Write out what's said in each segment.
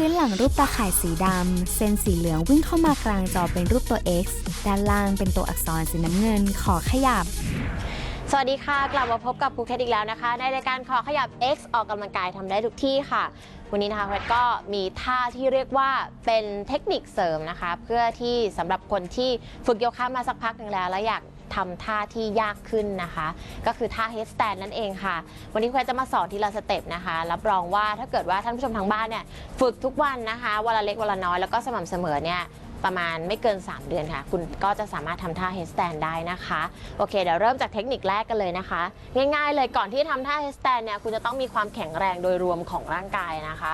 พื้นหลังรูปตาข่ายสีดำ เส้นสีเหลืองวิ่งเข้ามากลางจอเป็นรูปตัว X ด้านล่างเป็นตัวอักษรสีน้ำเงินขอขยับ สวัสดีค่ะ กลับมาพบกับครูเคทอีกแล้วนะคะ ในรายการขอขยับ X ออกกำลังกายทำได้ทุกที่ค่ะ วันนี้นะคะแพทก็มีท่าที่เรียกว่าเป็นเทคนิคเสริมนะคะ เพื่อที่สำหรับคนที่ฝึกโยคะมาสักพักหนึ่งแล้ว แล้วอยากทำท่าที่ยากขึ้นนะคะ ก็คือท่า headstand นั่นเองค่ะ วันนี้ครูแพทจะมาสอนทีละสเต็ปนะคะ รับรองว่าถ้าเกิดว่าท่านผู้ชมทางบ้านเนี่ยฝึกทุกวันนะคะวันละเล็กวันละน้อยแล้วก็สม่ำเสมอเนี่ย ประมาณไม่เกิน 3 เดือนค่ะ คุณก็จะสามารถทำท่า headstand ได้นะคะ โอเค เดี๋ยวเริ่มจากเทคนิคแรกกันเลยนะคะ ง่ายๆเลยก่อนที่ทำท่า headstand เนี่ยคุณจะต้องมีความแข็งแรงโดยรวมของร่างกายนะคะ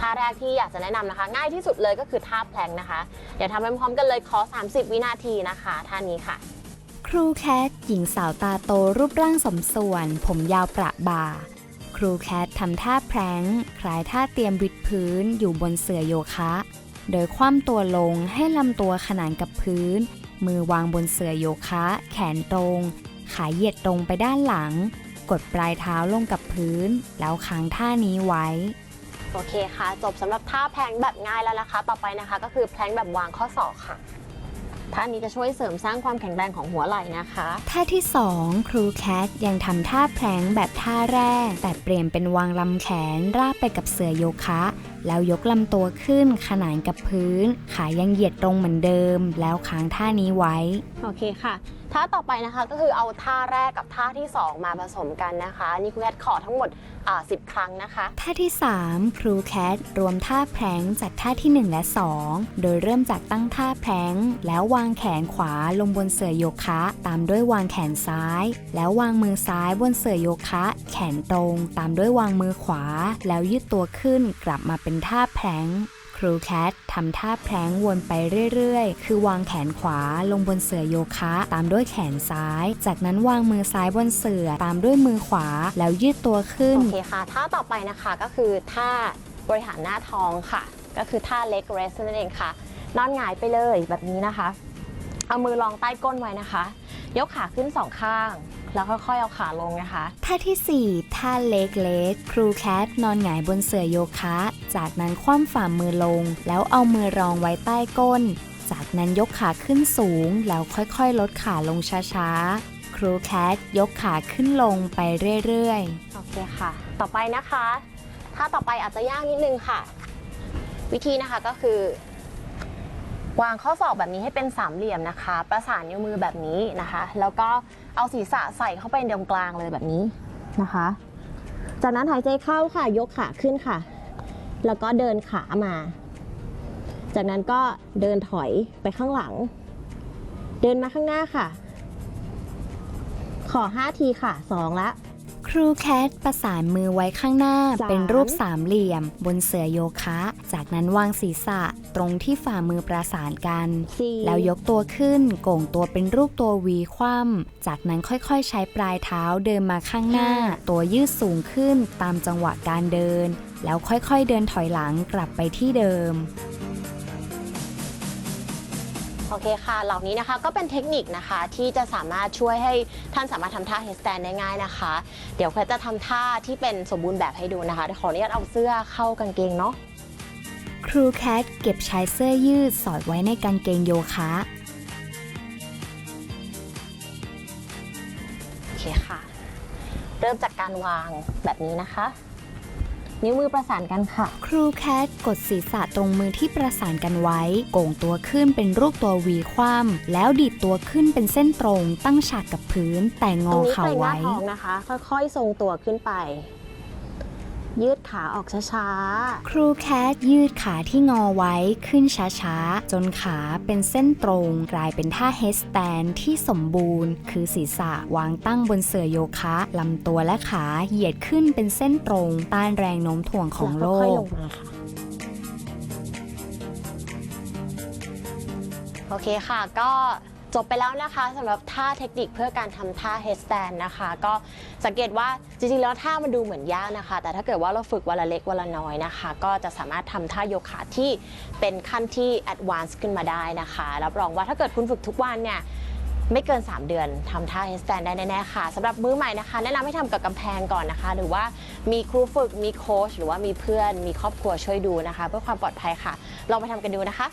ท่าแรกที่อยากจะแนะนำนะคะ ง่ายที่สุดเลยก็คือท่าแพลงนะคะ เดี๋ยวทำไปพร้อมกันเลยขอ 30 วินาทีนะคะท่านี้ค่ะ ครูแคทหญิงสาวตาโตรูปร่างสมส่วน ผมยาวประบ่า ครูแคททำท่าแพร้งคล้ายท่าเตรียมวิดพื้นอยู่บนเสื่อโยคะ โดยคว่ำตัวลงให้ลำตัวขนานกับพื้น มือวางบนเสื่อโยคะ แขนตรง ขาเหยียดตรงไปด้านหลัง กดปลายเท้าลงกับพื้น แล้วค้างท่านี้ไว้ โอเคค่ะ จบสำหรับท่าแพลงแบบง่ายแล้วนะคะ ต่อไปนะคะ ก็คือแพลงแบบวางข้อศอกค่ะท่านี้จะช่วยเสริมสร้างความแข็งแรงของหัวไหล่นะคะ ท่าที่ 2 ครูแคทยังทำท่าแพร้งแบบท่าแรก แต่เปลี่ยนเป็นวางลำแขนราบไปกับเสื่อโยคะ แล้วยกลำตัวขึ้นขนานกับพื้น ขายังเหยียดตรงเหมือนเดิม แล้วค้างท่านี้ไว้ โอเคค่ะท่าต่อไปนะคะก็คือเอาท่าแรกกับท่าที่ 2 มาผสมกันนะคะ นี่คุณแคทขอทั้งหมดอ่า10ครั้งนะคะ ท่าที่ 3 ครูแคทรวมท่าแพร้งจากท่าที่ 1 และ 2 โดยเริ่มจากตั้งท่าแพร้งแล้ววางแขนขวาลงบนเสื่อโยคะ ตามด้วยวางแขนซ้าย แล้ววางมือซ้ายบนเสื่อโยคะ แขนตรง ตามด้วยวางมือขวา แล้วยืดตัวขึ้นกลับมาเป็นท่าแพร้ง ครูแคททำท่าแพร้งวนไปเรื่อยๆ คือวางแขนขวาลงบนเสื่อโยคะ ตามด้วยแขนซ้าย จากนั้นวางมือซ้ายบนเสื่อตามด้วยมือขวาแล้วยืดตัวขึ้น โอเคค่ะ ท่าต่อไปนะคะก็คือท่าบริหารหน้าท้องค่ะ ก็คือท่า leg rest นั่นเองค่ะ นอนหงายไปเลยแบบนี้นะคะ เอามือรองใต้ก้นไว้นะคะ ยกขาขึ้นสองข้าง แล้วค่อยๆเอาขาลงนะคะ ท่าทีสี่ 4 ท่าเล็กเล็กครูแคทนอนหงายบนเสื่อโยคะ จากนั้นคว่ำฝ่ามือลง แล้วเอามือรองไว้ใต้ก้น จากนั้นยกขาขึ้นสูง แล้วค่อยๆ ลดขาลงช้าๆ ครูแคทยกขาขึ้นลงไปเรื่อยๆ โอเคค่ะ ต่อไปนะคะท่าต่อไปอาจจะยากนิดนึงค่ะ วิธีนะคะก็คือ วางข้อศอกแบบนี้ให้เป็นสามเหลี่ยมนะคะ ประสานนิ้วมือแบบนี้นะคะ แล้วก็เอาศีรษะใส่เข้าไปตรงกลางเลยแบบนี้นะคะ จากนั้นหายใจเข้าค่ะยกขาขึ้นค่ะ แล้วก็เดินขามา จากนั้นก็เดินถอยไปข้างหลัง เดินมาข้างหน้าค่ะ ขอ 5 ทีค่ะ 2 ละ ครูแคทประสานมือไว้ข้างหน้าสามเป็นรูปสามเหลี่ยม บนเสื่อโยคะ จากนั้นวางศีรษะตรงที่ฝ่ามือประสานกันสี่แล้วยกตัวขึ้นโก่งตัวเป็นรูปตัววีคว่ำจากนั้นค่อยๆ ใช้ปลายเท้าเดินมาข้างหน้า ตัวยืดสูงขึ้นตามจังหวะการเดิน แล้วค่อยๆเดินถอยหลังกลับไปที่เดิม โอเคค่ะ เหล่านี้นะคะก็เป็นเทคนิคนะคะที่จะสามารถช่วยให้ท่านสามารถทำท่า headstand ได้ง่ายนะคะ เดี๋ยวแคทจะทำท่าที่เป็นสมบูรณ์แบบให้ดูนะคะเดี๋ยวขออนุญาตเอาเสื้อเข้ากางเกงเนาะ ครูแคทเก็บชายเสื้อยืดสอดไว้ในกางเกงโยคะ โอเคค่ะ เริ่มจากการวางแบบนี้นะคะ นิ้วมือประสานกันค่ะ ครูแคทกดศีรษะตรงมือที่ประสานกันไว้ โก่งตัวขึ้นเป็นรูปตัววีคว่ำแล้วดีดตัวขึ้นเป็นเส้นตรง ตั้งฉากกับพื้นแต่งตรองนี้เข่าเกรงหน้าไว้ท้องนะคะ ค่อยๆทรงตัวขึ้นไป ยืดขาออกช้าครูแคทยืดขาที่งอไว้ขึ้นช้าๆ จนขาเป็นเส้นตรง กลายเป็นท่าเฮดสแตนที่สมบูรณ์ คือศีรษะวางตั้งบนเสื่อโยคะลำตัวและขาเหยียดขึ้นเป็นเส้นตรง ต้านแรงโน้มถ่วงๆของโลแล้วค่อยๆลกงมาค่ะ โอเคค่ะก็จบไปแล้วนะคะสำหรับท่าเทคนิคเพื่อการทำท่า headstand นะคะ ก็ สังเกตว่าจริงๆแล้วท่ามันดูเหมือนยากนะคะ แต่ถ้าเกิดว่าเราฝึกวันละเล็กวันละน้อยนะคะ ก็จะสามารถทำท่าโยคะที่เป็นขั้นที่แอดวานซ์ขึ้นมาได้นะคะรับรองว่าถ้าเกิดคุณฝึกทุกวันเนี่ยไม่เกิน 3 เดือนทำท่าเฮสแตนได้แน่ๆค่ะสำหรับมือใหม่นะคะ แนะนำให้ทำกับกำแพงก่อนนะคะ หรือว่ามีครูฝึกมีโค้ชหรือว่ามีเพื่อน มีครอบครัวช่วยดูนะคะ เพื่อความปลอดภัยค่ะ ลองไปทำกันดูนะคะ